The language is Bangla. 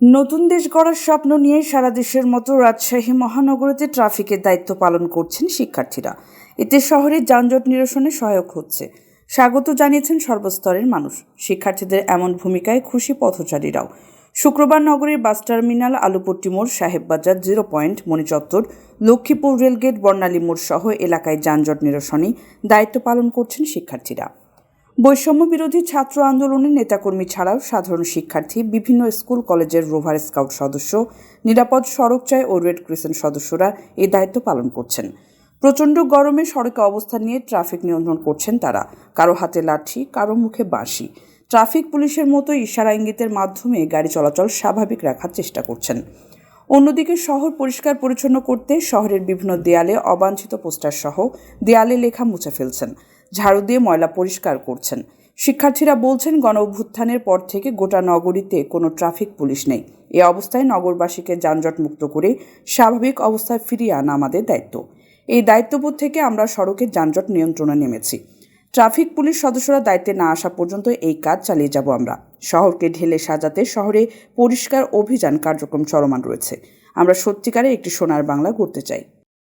নতুন দেশ গড়ার স্বপ্ন নিয়ে সারা দেশের মতো রাজশাহী মহানগরীতে ট্রাফিকের দায়িত্ব পালন করছেন শিক্ষার্থীরা। এতে শহরের যানজট নিরসনে সহায়ক হচ্ছে। স্বাগত জানিয়েছেন সর্বস্তরের মানুষ। শিক্ষার্থীদের এমন ভূমিকায় খুশি পথচারীরাও। শুক্রবার নগরীর বাস টার্মিনাল, আলুপট্টি মোড়, Sahebbazar, zero point, Monichattar, Laxmipur rail gate, Barnali মোড় সহ এলাকায় যানজট নিরসনে দায়িত্ব পালন করছেন শিক্ষার্থীরা। বৈষম্য বিরোধী ছাত্র আন্দোলনের নেতাকর্মী ছাড়াও সাধারণ শিক্ষার্থী, বিভিন্ন স্কুল, কলেজের রোভার স্কাউট সদস্য, নিরাপদ সড়ক চায় ও রেড ক্রিসেন্ট সদস্যরা এই দায়িত্ব পালন করছেন। প্রচণ্ড গরমে সড়কে অবস্থান নিয়ে ট্রাফিক নিয়ন্ত্রণ করছেন তারা। কারও হাতে লাঠি, কারও মুখে বাঁশি। ট্রাফিক পুলিশের মতো ইশারা ইঙ্গিতের মাধ্যমে গাড়ি চলাচল স্বাভাবিক রাখার চেষ্টা করছেন। অন্যদিকে শহর পরিষ্কার পরিচ্ছন্ন করতে শহরের বিভিন্ন দেয়ালে অবাঞ্ছিত পোস্টার সহ দেয়ালে লেখা মুছে ফেলছেন, ঝাড়ু দিয়ে ময়লা পরিষ্কার করছেন। শিক্ষার্থীরা বলছেন, গণ অভ্যুত্থানের পর থেকে গোটা নগরীতে কোনো ট্রাফিক পুলিশ নেই। এ অবস্থায় নগরবাসীকে যানজট মুক্ত করে স্বাভাবিক অবস্থায় ফিরিয়ে আনা আমাদের দায়িত্ব। এই দায়িত্ববোধ থেকে আমরা সড়কের যানজট নিয়ন্ত্রণে নেমেছি। ট্রাফিক পুলিশ সদস্যরা দায়িত্বে না আসা পর্যন্ত এই কাজ চালিয়ে যাব আমরা। শহরকে ঢেলে সাজাতে শহরে পরিষ্কার অভিযান কার্যক্রম চলমান রয়েছে। আমরা সত্যিকারে একটি সোনার বাংলা করতে চাই।